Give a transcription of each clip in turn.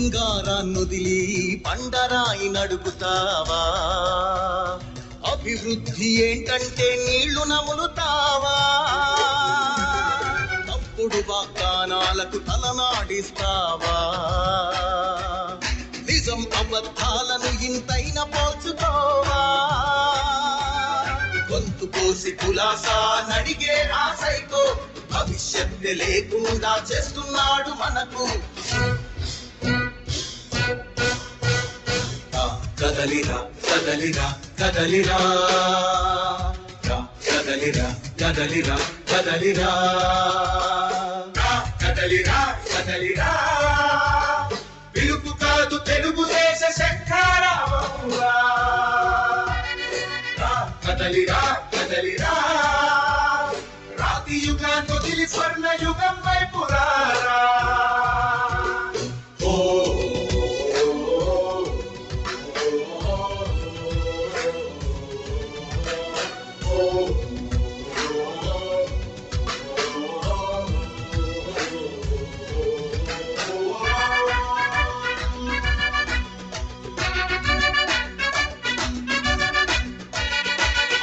బంగారాన్నొదిలి పండరాయి నడుపుతావా? అభివృద్ధి ఏంటంటే నీళ్ళు నములుతావా? తప్పుడు వాగ్దానాలకు తలనాడిస్తావా? నిజం అబద్ధాలను ఇంతైన పోల్చుకోవా? గొంతు కోసి కులాసా నడిగే ఆశైకో భవిష్యత్తు లేకుండా చేస్తున్నాడు మనకు కదలిరా కదలిరా కదలిరా. కదలిరా కదలిరా కదలిరా. కదలిరా కదలిరా. పిలుపు కాదు తెలుగుదేశ శంఖారావమురా రా, కదలిరా కదలిరా. రాతి యుగాన్ని వదిలి స్వర్ణ యుగం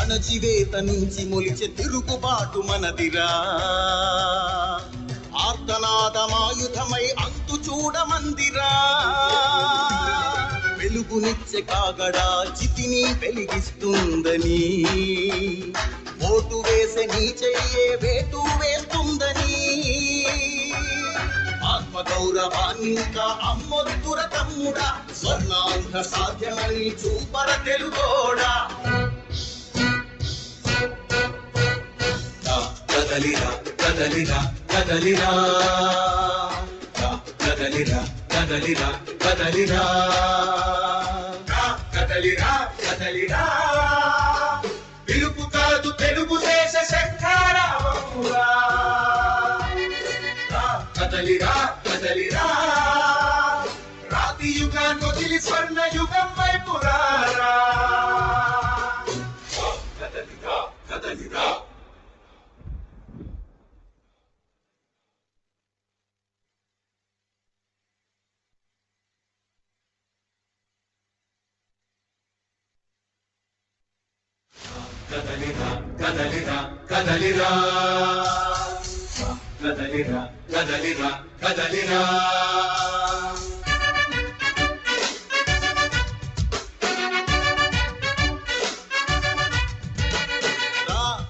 అణచివేత నుంచి మొలిచే తిరుగుబాటు మనదిరా. ఆర్తనాదమాయుధమై అంతు చూడమందిరా వెలుగునిచ్చే కాగడా చితిని వెలిగిస్తుందని ఓటు వేసే నీ చెయ్యే వేటు వేస్తుందని. ఆత్మ గౌరవాన్ని ఇంకా అమ్మొద్దుర తమ్ముడా స్వర్ణాంధ్ర సాధ్యమని చూపర తెలుగోడా. కదలిరా కదలిరా కదలిరా కదలిరా కదలిరా కదలిరా. కదలిరా కదలిరా. పిలుపు కాదు తెలుగు దేశ రా, కదలిరా కదలిరా. రాతి యుగాన్ని వదిలి స్వర్ణ యుగం వైపు కదలిరా కదలిరా కదలిరా. కదలిరా కదలిరా కదలిరా.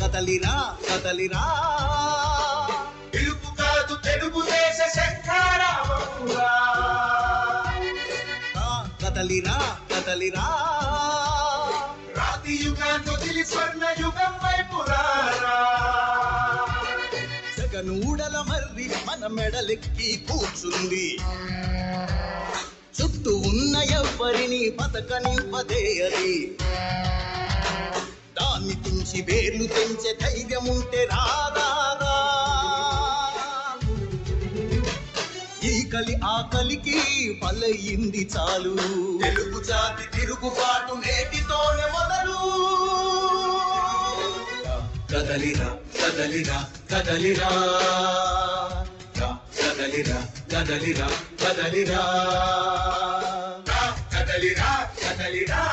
కదలిరా కదలిరా. పిలుపు కాదు తెలుగుదేశ శంఖారావమురా రా, కదలిరా కదలిరా. రాతి స్వర్ణ యుగం వైపు రారా. జగనూడల మర్రి మన మెడలెక్కి కూర్చుంది. చుట్టూ ఉన్న ఎవ్వరిని బతకనివ్వదే అది దాన్ని తుంచి వేర్లు తెంచే ధైర్యం ఉంటే రాదారా ఈ ఆకలికి పలయింది చాలు. తెలుగు జాతి తిరుగుబాటు నేటితోనే మొదలు. కదలిరా కదలిరా కదలిరా కదలిరా కదలిరా కదలిరా కదలిరా కదలిరా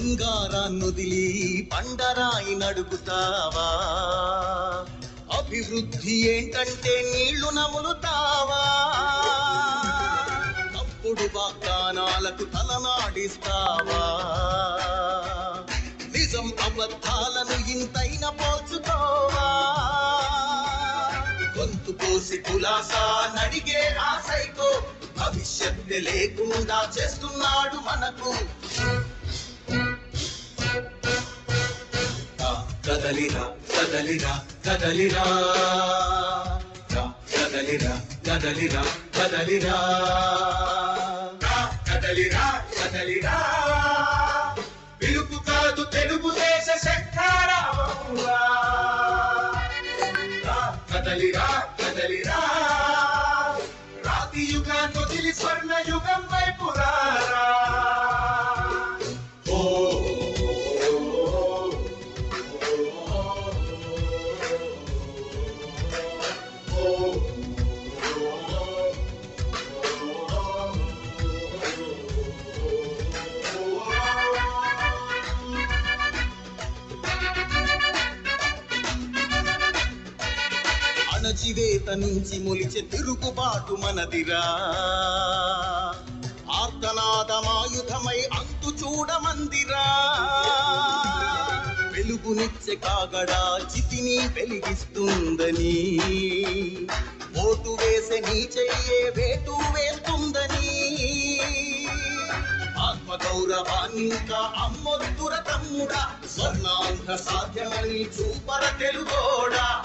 బంగారాన్నొదిలి పండరాయి నడుపుతావా? అభివృద్ధి ఏంటంటే నీళ్ళు నములుతావా? తప్పుడు వాగ్దానాలకు తలనాడిస్తావా? నిజం అబద్ధాలను ఇంతైన పోల్చుకోవా? గొంతు కోసి కులాసా నడిగే ఆశైకో భవిష్యత్తు లేకుండా చేస్తున్నాడు మనకు కదలిరా కదలిరా కదలిరా కదలిరా కదలిరా కదలిరా కదలిరా కదలిరా పిలుపు కాదు తెలుగుదేశ శంఖారావమురా రా, కదలిరా కదలిరా అణచివేత నుంచి మొలిచే తిరుగుబాటు మనదిరా. ఆర్తనాదమాయుధమై అంతు చూడమందిరా. వెలుగునిచ్చే కాగడా చితిని వెలిగిస్తుందని. ఓటు వేసే నీ చెయ్యే వేటు వేస్తుందని. ఆత్మగౌరవాన్ని ఇంకా అమ్మొద్దుర తమ్ముడా. స్వర్ణాంధ్ర సాధ్యమని చూపర తెలుగోడా.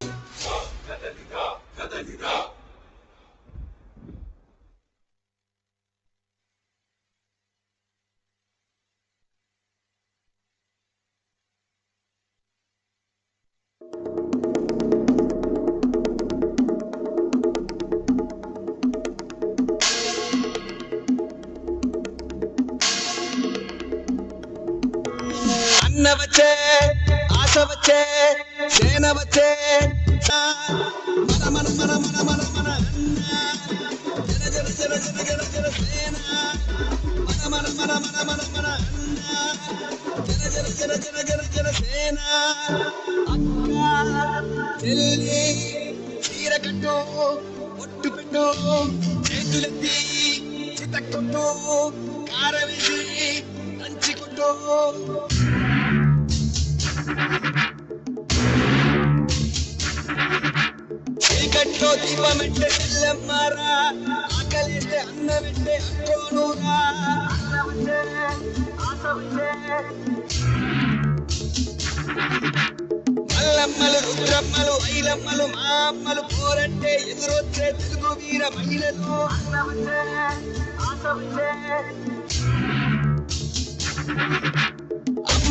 అన్న వచ్చే ఆశ వచ్చే సేన వచ్చే మన మన మన మన మన మన జన జన జన జన జన జన సేన మన మన మన మన మన మన జన జన జన జన జన జన సేన అక్క చెల్లి చీర కట్టు ఒట్టు పెట్టు చేతులెత్తి చితక్కొట్టు కారవేసి దంచి కొట్టు పిల్లమ్మారా ఆకలితే చెల్లెమ్మారా అక్కోనురా మల్లమ్మలు రుద్రమ్మలు ఐలమ్మలు మా అమ్మలు పోరంటే ఎదురొచ్చే తెలుగు వీర మహిళలు.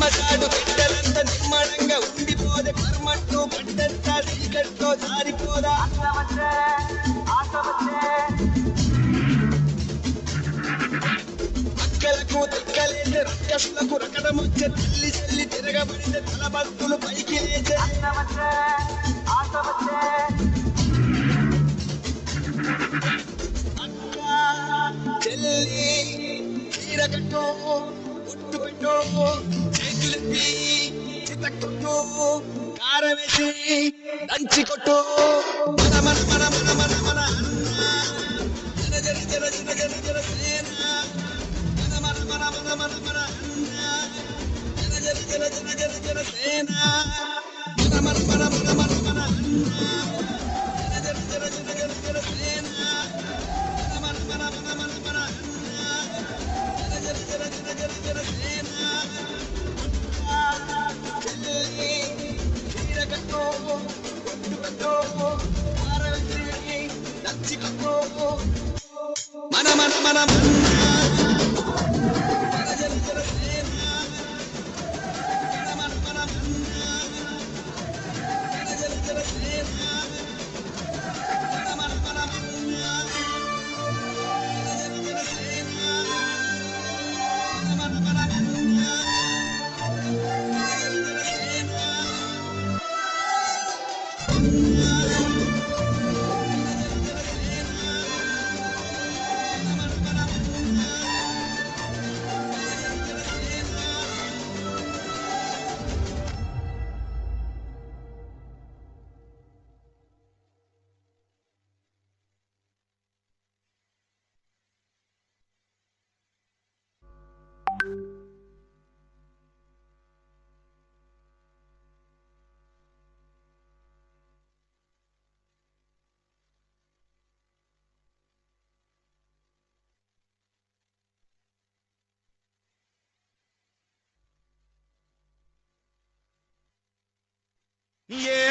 అమ్మగాడు బిడ్డలంతా నిమ్మడంగా ఉండిపోదే పరమట్టు పడ్డంతా చీకట్లో జారిపోదా? అక్కలకు తిక్కలేసే రక్కసులకు రకడం వచ్చే తల్లి చెల్లి తిరగబడితే తలబద్దులు పైకి లేచే. అక్క చెల్లి చీర కట్టు ఒట్టు పెట్టు చితక్కొట్టు కారం వేసి దంచి కొట్టు మన మన మన మన మన మన అన్న జన జన జన జన జన జన మన మన మన మన మన మన అన్న జన జన జన జన జన జన సేన మన మన మన మన మన మన అన్న మన Yeah.